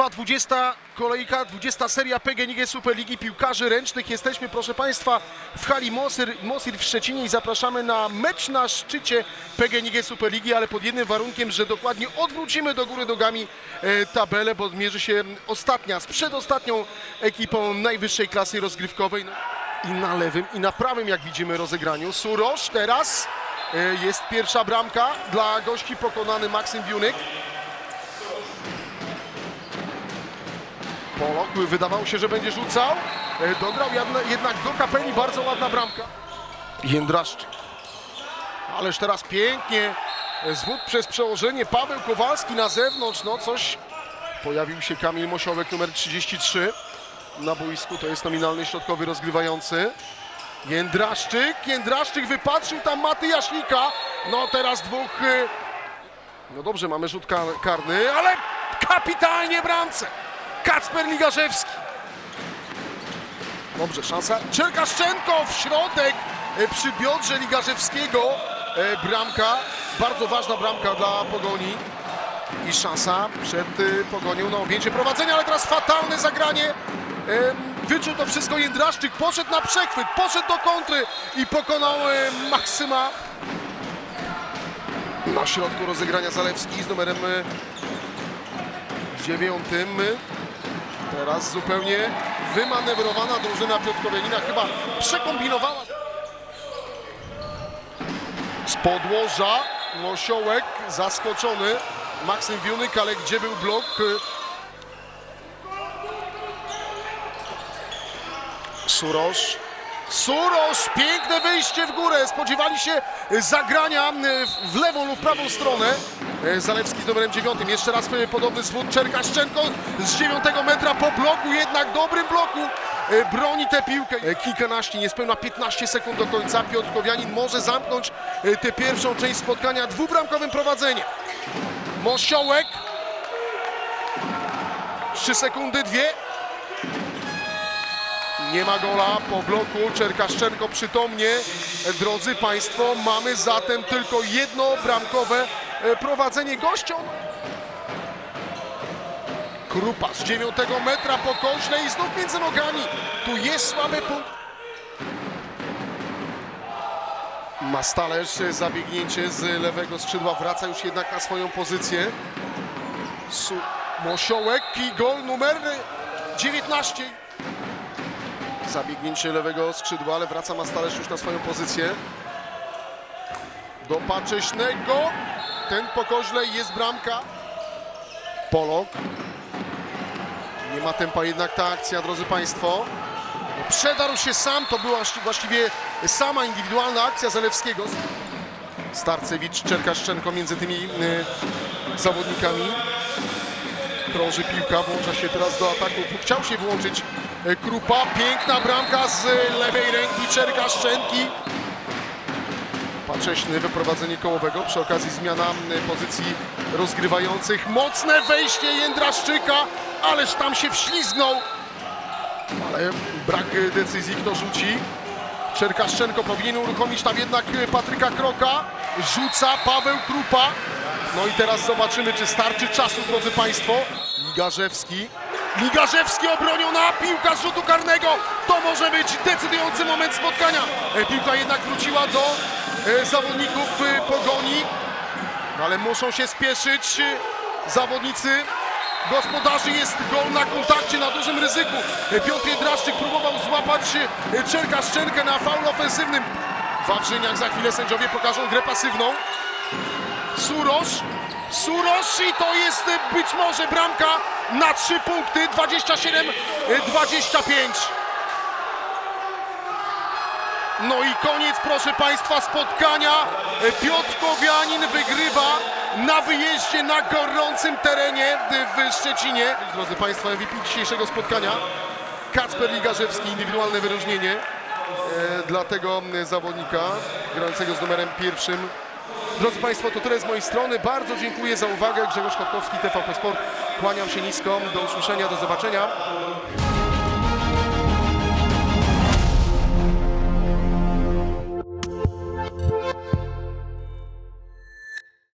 Trwa 20 kolejka, 20 seria PGNiG Superligi Piłkarzy Ręcznych. Jesteśmy, proszę Państwa, w hali Mosir, Mosir w Szczecinie i zapraszamy na mecz na szczycie PGNiG Superligi, ale pod jednym warunkiem, że dokładnie odwrócimy do góry nogami e, tabelę, bo zmierzy się ostatnia z przedostatnią ekipą najwyższej klasy rozgrywkowej. No, I na lewym, i na prawym, jak widzimy, rozegraniu. Surosz teraz e, jest pierwsza bramka dla gości, pokonany Maksym Wiunyk. Polok wydawało się, że będzie rzucał. E, Dograł jedna- jednak do kapeli, bardzo ładna bramka. Jędraszczyk. Ależ teraz pięknie. e, Zwód przez przełożenie. Paweł Kowalski na zewnątrz. No coś. Pojawił się Kamil Mosiołek, numer 33 na boisku. To jest nominalny środkowy rozgrywający. Jędraszczyk. Jędraszczyk wypatrzył tam Maty Jaśnika. No teraz dwóch. e, No dobrze, mamy rzut kar- karny, ale kapitalnie bramce. Kacper Ligarzewski. Dobrze, szansa. Czerkaszczenko w środek e, przy biodrze Ligarzewskiego. E, Bramka, bardzo ważna bramka dla Pogoni. I szansa przed e, Pogonią na objęcie prowadzenia, ale teraz fatalne zagranie. Wyczuł to wszystko Jędraszczyk, poszedł na przechwyt, poszedł do kontry i pokonał Maksyma. Na środku rozegrania Zalewski z numerem dziewiątym. Teraz zupełnie wymanewrowana drużyna Piotrkowianina chyba przekombinowała. Z podłoża Mosiołek zaskoczony. Maksym Wiunyk, ale gdzie był blok? Surosz. Surosz, piękne wyjście w górę. Spodziewali się zagrania w lewą lub prawą stronę. Zalewski z numerem dziewiątym. Jeszcze raz podobny zwód Czerkaszczenko z dziewiątego metra po bloku, jednak dobrym bloku. Broni tę piłkę. Kilkanaście, niespełna 15 sekund do końca. Piotr Kowianin może zamknąć tę pierwszą część spotkania dwubramkowym prowadzeniem. Mosiołek. 3 sekundy, dwie. Nie ma gola po bloku. Czerkaszczenko przytomnie. Drodzy Państwo, mamy zatem tylko jedno bramkowe e, prowadzenie gościom. Krupa z 9 metra po koźle i znów między nogami. Tu jest słaby punkt. Mastalerz zabiegnięcie z lewego skrzydła wraca już jednak na swoją pozycję. Su Mosiołek i gol numer 19. Zabiegnięcie lewego skrzydła, ale wraca Mastalerz już na swoją pozycję. Do Pacześnego. Ten po koźle jest bramka. Polok. Nie ma tempa jednak ta akcja, drodzy Państwo. No, Przedarł się sam, to była właści- właściwie sama indywidualna akcja Zalewskiego. Starcewicz, Czerkaszczenko między tymi y, zawodnikami. Krąży piłka, włącza się teraz do ataku. Chciał się włączyć Krupa. Piękna bramka z lewej ręki Czerkaszczenki. Pacześny, wyprowadzenie kołowego. Przy okazji zmiana m, pozycji rozgrywających. Mocne wejście Jędraszczyka, ależ tam się wślizgnął. Ale brak e, decyzji, kto rzuci. Czerkaszczenko powinien uruchomić tam jednak e, Patryka Kroka. Rzuca Paweł Krupa. No i teraz zobaczymy, czy starczy czasu, drodzy Państwo. Ligarzewski. Ligarzewski obroniona piłka z rzutu karnego. To może być decydujący moment spotkania. E, Piłka jednak wróciła do e, zawodników e, Pogoni. No ale muszą się spieszyć zawodnicy gospodarzy. Jest gol na kontakcie, na dużym ryzyku. Piotr Jędraszczyk próbował złapać Czerka Szczerkę na faul ofensywnym. Wawrzyniak za chwilę sędziowie pokażą grę pasywną. Surosz. Surosz i to jest e, być może bramka na 3 punkty. 27-25. No i koniec, proszę Państwa, spotkania. E, Piotr Kowianin wygrywa na wyjeździe na gorącym terenie w Szczecinie. Drodzy Państwo, MVP dzisiejszego spotkania. Kacper Ligarzewski, indywidualne wyróżnienie e, dla tego m, zawodnika grającego z numerem pierwszym. Drodzy Państwo, to tyle z mojej strony. Bardzo dziękuję za uwagę. Grzegorz Kotkowski, TVP Sport. Kłaniam się nisko. Do usłyszenia, do zobaczenia.